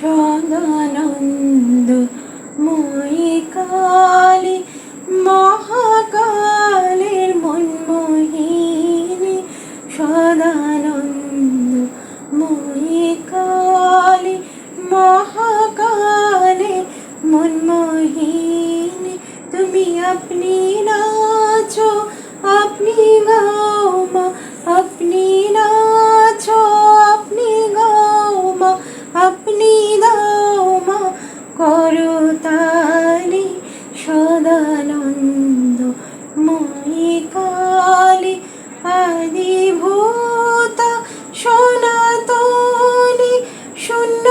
সদানন্দ মই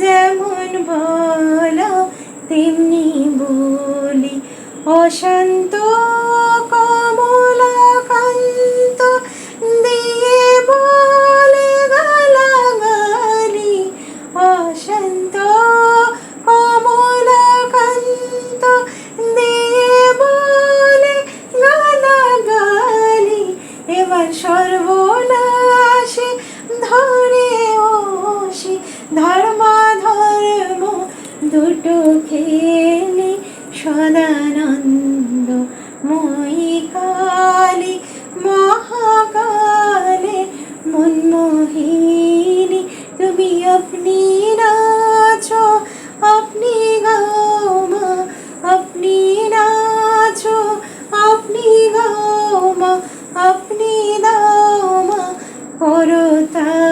যেমন বলো তেমনি বলি। অশান্ত কমলাকান্ত দিয়ে বলে গালাগালি। অশান্ত খেলি সদানন্দ মই কালী মহাকালে মনমোহিনী, তুমি আপনি নাচো আপনি গাও মা আপনি নাচো আপনি গাও মা আপনি দাও মা করতালি সদানন্দ